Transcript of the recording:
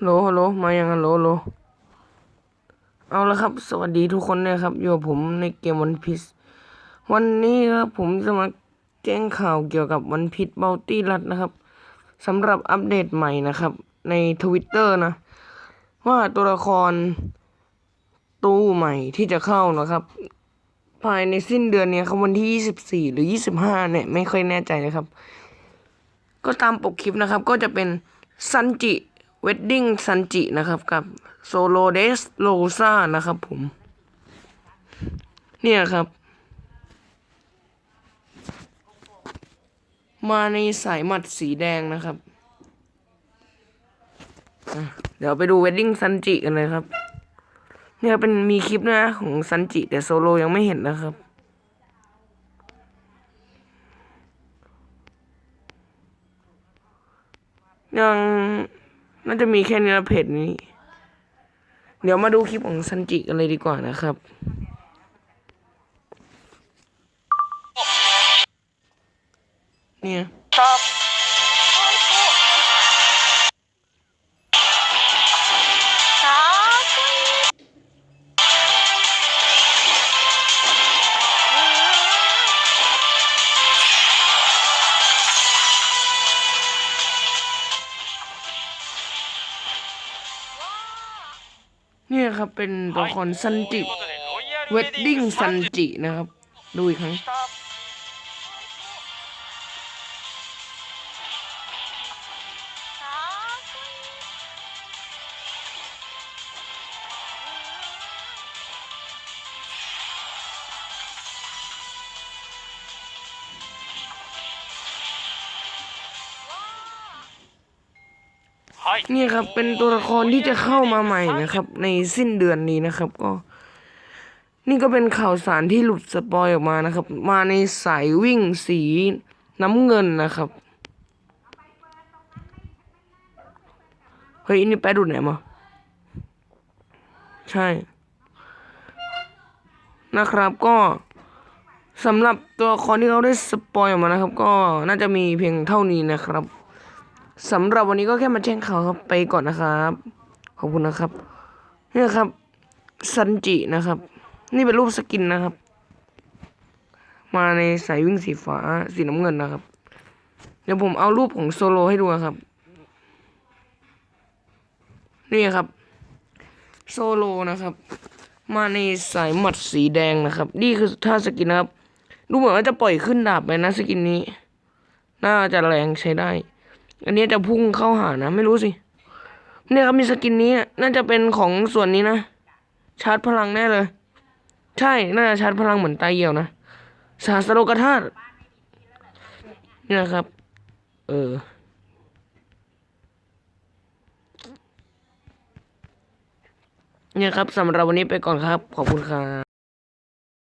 ฮัลโหลฮัลโหลมายังฮัลโหลฮัลโหลเอาละครับ สวัสดีทุกคนเนี่ยครับอยู่กับผมในเกมวันพิ e วันนี้ครับผมจะมาแจ้งข่าวเกี่ยวกับวันพิ e เบลตี้รัดนะครับสำหรับอัปเดตใหม่นะครับ ในทวิตเตอร์นะ ว่าตัวละครตู้ใหม่ที่จะเข้านะครับ ภายในสิ้นเดือนเนี้ยครับวันที่ 24 หรือ 25 เนี่ย ไม่ค่อยแน่ใจนะครับ ก็ตามปกคลิปนะครับ ก็จะเป็นซันจิ เวดดิ้งซันจินะครับกับโซโลเดสโลซานะครับผม เนี่ยครับ มาในสายหมัดสีแดงนะครับ เดี๋ยวไปดูเวดดิ้งซันจิกันเลยครับ เนี่ยเป็นมีคลิปนะของซันจิแต่โซโลยังไม่เห็นนะครับยัง น่าจะมีแค่เนื้อเพจนี้ เดี๋ยวมาดูคลิปของซันจิกันเลยดีกว่านะครับเนี่ย ชอบ นี่ครับเป็นตัวละครซันจิเวดดิ้งซันจินะครับ ดูอีกครั้ง นี่ครับเป็นตัวละครที่จะเข้ามาใหม่นะครับ ในสิ้นเดือนนี้นะครับก็ นี่ก็เป็นข่าวสารที่หลุดสปอยออกมานะครับ มาในสายวิ่งสีน้ำเงินนะครับเฮ้ยนี่แปดูดไหนมาใช่ นะครับก็สำหรับตัวละครที่เขาได้สปอยออกมานะครับ ก็น่าจะมีเพียงเท่านี้นะครับ สำหรับวันนี้ก็แค่มาแจ้งข่าวครับไปก่อนนะครับ ขอบคุณนะครับนี่นะครับซันจินะครับ นี่เป็นรูปสกินนะครับ มาในสายวิ่งสีฟ้าสีน้ำเงินนะครับ เดี๋ยวผมเอารูปของโซโลให้ดูครับ นี่ครับ โซโลนะครับ มาในสายหมัดสีแดงนะครับ นี่คือท่าสกินนะครับ ดูเหมือนว่าจะปล่อยขึ้นดาบไปนะสกินนี้ น่าจะแรงใช้ได้ อันนี้จะพุ่งเข้าหานะ ไม่รู้สิ เนี่ยครับมีสกินนี้น่าจะเป็นของส่วนนี้นะ ชาร์จพลังแน่เลย ใช่ น่าจะชาร์จพลังเหมือนไตเหี่ยวนะ สาสโลกธาตุนี่ยครับ เออ เนี่ยครับสำหรับวันนี้ไปก่อนครับ ขอบคุณครับ